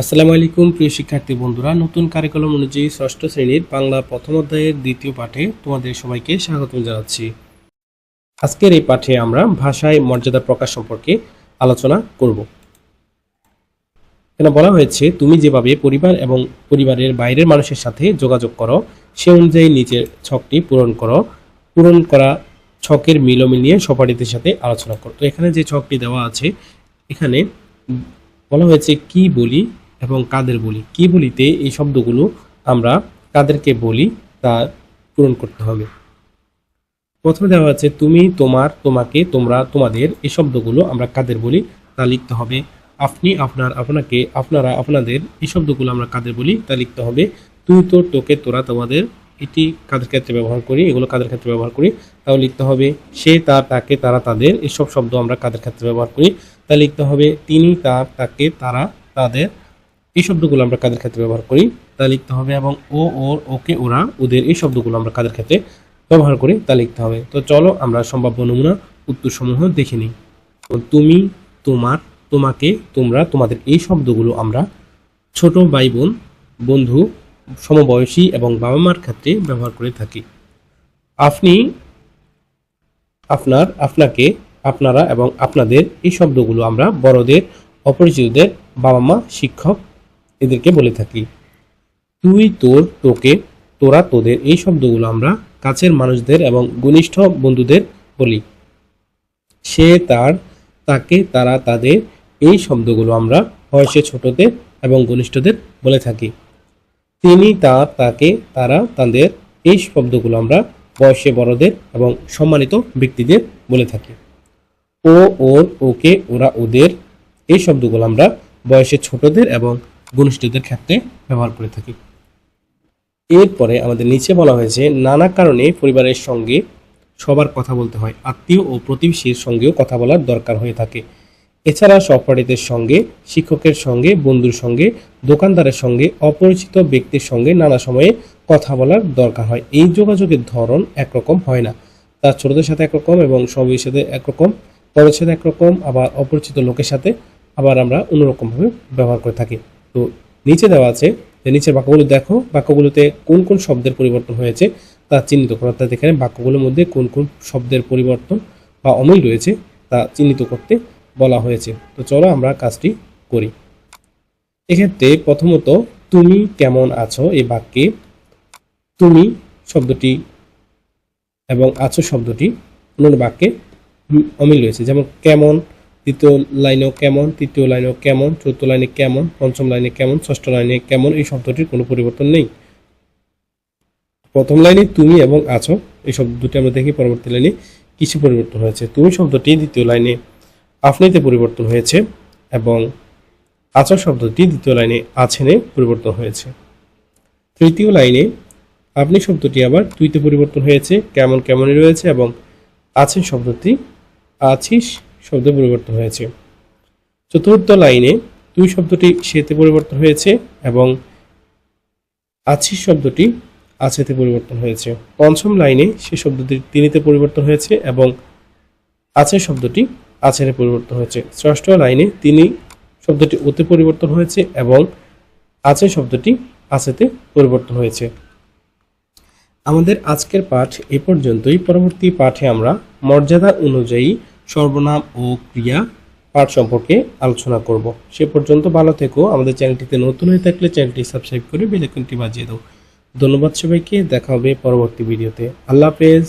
আসসালামু আলাইকুম, প্রিয় শিক্ষার্থী বন্ধুরা। নতুন কারিকুলাম অনুযায়ী ষষ্ঠ শ্রেণির বাংলা প্রথম অধ্যায়ের দ্বিতীয় পাঠে তোমাদের সবাইকে স্বাগত জানাচ্ছি। আজকের এই পাঠে আমরা ভাষায় মর্যাদা প্রকাশ সম্পর্কে আলোচনা করব। কেন বলা হয়েছে, তুমি যেভাবে পরিবার এবং পরিবারের বাইরের মানুষের সাথে যোগাযোগ করো, সে অনুযায়ী নিচের ছকটি পূরণ করো। পূরণ করা ছকের মিল মিলিয়ে সহপাঠীদের সাথে আলোচনা করো। তো এখানে যে ছকটি দেওয়া আছে, এখানে বলা হয়েছে, কি বলি এবং কাদের বলি? কি বলিতে এই শব্দগুলো আমরা কাদেরকে বলি তা পূরণ করতে হবে। প্রথমে দেওয়া আছে, তুমি, তোমার, তোমাকে, তোমরা, তোমাদের এই শব্দগুলো আমরা কাদের বলি তা লিখতে হবে। আপনি, আপনার, আপনাকে, আপনারা, আপনাদের এই শব্দগুলো আমরা কাদের বলি তা লিখতে হবে। তুই তোর তোকে, তোরা, তোমাদের এটি কাদের ক্ষেত্রে ব্যবহার করি, এগুলো কাদের ক্ষেত্রে ব্যবহার করি তাও লিখতে হবে। সে তার তাকে, তারা, তাদের এসব শব্দ আমরা কাদের ক্ষেত্রে ব্যবহার করি তা লিখতে হবে। তিনি তার তাকে, তারা, তাদের এই শব্দগুলো আমরা কাদের ক্ষেত্রে ব্যবহার করি? তা লিখতে হবে এবং ও, ওর, ওকে, ওরা, ওদের এই শব্দগুলো আমরা কাদের ক্ষেত্রে ব্যবহার করি? তা লিখতে হবে। তো চলো আমরা সম্ভাব্য নমুনা, উত্তরসমূহ দেখে নিই। তুমি, তোমার, তোমাকে, তোমরা, তোমাদের এই শব্দগুলো আমরা ছোট ভাই বোন, বন্ধু, সমবয়সী এবং বাবা মার ক্ষেত্রে ব্যবহার করে থাকি। আপনি, আপনার, আপনাকে, আপনারা এবং আপনাদের এই শব্দগুলো আমরা বড়দের, অপরিচিতদের, বাবা মা, শিক্ষক এদেরকে বলে থাকি। তুই, তোর, তোকে, তোরা, তোদের এই শব্দগুলো আমরা কাছের মানুষদের এবং ঘনিষ্ঠ বন্ধুদের বলি। সে তার, তাকে, তারা, তাদের এই শব্দগুলো আমরা বয়সে ছোটদের এবং ঘনিষ্ঠদের বলে থাকি। তিনি তার তাকে, তারা, তাদের এই শব্দগুলো আমরা বয়সে বড়দের এবং সম্মানিত ব্যক্তিদের বলে থাকি। ও, ওর, ওকে, ওরা, ওদের এই শব্দগুলো আমরা বয়সে ছোটদের এবং ঘনিষ্ঠদের ক্ষেত্রে ব্যবহার করে থাকি। এরপরে আমাদের নিচে বলা হয়েছে, নানা কারণে পরিবারের সঙ্গে সবার কথা বলতে হয়। আত্মীয় ও প্রতিবেশীর সঙ্গেও কথা বলার দরকার হয়ে থাকে। এছাড়া সহপাঠীদের সঙ্গে, শিক্ষকের সঙ্গে, বন্ধুর সঙ্গে, দোকানদারের সঙ্গে, অপরিচিত ব্যক্তির সঙ্গে নানা সময়ে কথা বলার দরকার হয়। এই যোগাযোগের ধরন একরকম হয় না। তার ছোটদের সাথে একরকম এবং সবের সাথে একরকম বড়দের সাথে একরকম, আবার অপরিচিত লোকের সাথে আবার আমরা অন্যরকমভাবে ব্যবহার করে থাকি। তো নিচে দেওয়া আছে নিচের বাক্যগুলো দেখো, বাক্যগুলোতে কোন কোন শব্দের পরিবর্তন হয়েছে তা চিহ্নিত করো। অর্থাৎ এখানে বাক্যগুলোর মধ্যে কোন কোন শব্দের পরিবর্তন বা অমিল রয়েছে তা চিহ্নিত করতে বলা হয়েছে। তো চলো আমরা কাজটি করি। এক্ষেত্রে প্রথমত, তুমি কেমন আছো? এই বাক্যে, তুমি শব্দটি এবং আছো শব্দটি অন্যান্য বাক্যে অমিল রয়েছে। যেমন, কেমন দ্বিতীয় লাইনেও কেমন, তৃতীয় লাইনেও কেমন, চতুর্থ লাইনে কেমন, পঞ্চম লাইনে কেমন, ষষ্ঠ লাইনে কেমন, এই শব্দটির কোনো পরিবর্তন নেই। প্রথম লাইনে তুমি এবং আছো, এই শব্দ দুটি আমরা দেখি, পরবর্তী লাইনে কিছু পরিবর্তন হয়েছে। তুমি শব্দটি দ্বিতীয় লাইনে আপনিতে পরিবর্তন হয়েছে এবং আচার শব্দটি দ্বিতীয় লাইনে আছেনে পরিবর্তন হয়েছে। তৃতীয় লাইনে আপনি শব্দটি আবার তুইতে পরিবর্তন হয়েছে, কেমন কেমনই রয়েছে এবং আছেন শব্দটি আছিস শব্দে পরিবর্তন হয়েছে। চতুর্থ লাইনে তুই শব্দটি সেতে পরিবর্তন হয়েছে এবং আছিস শব্দটি আছেতে পরিবর্তন হয়েছে। পঞ্চম লাইনে সে শব্দটি তিনিতে পরিবর্তন হয়েছে এবং আছে শব্দটি আছেরে পরিবর্তন হয়েছে। ষষ্ঠ লাইনে তিনি শব্দটি ওতে পরিবর্তন হয়েছে এবং আছে শব্দটি আছেতে পরিবর্তন হয়েছে। আমাদের আজকের পাঠ এ পর্যন্তই। পরবর্তী পাঠে আমরা মর্যাদা অনুযায়ী সর্বনাম ও ক্রিয়া পাঠ সম্পর্কে আলোচনা করব। সে পর্যন্ত ভালো থেকো। আমাদের চ্যানেলটিতে নতুন হয়ে থাকলে চ্যানেলটি সাবস্ক্রাইব করে বেলাইকনটি বাজিয়ে দাও। ধন্যবাদ সবাইকে। দেখা হবে পরবর্তী ভিডিওতে। আল্লাহ হাফেজ।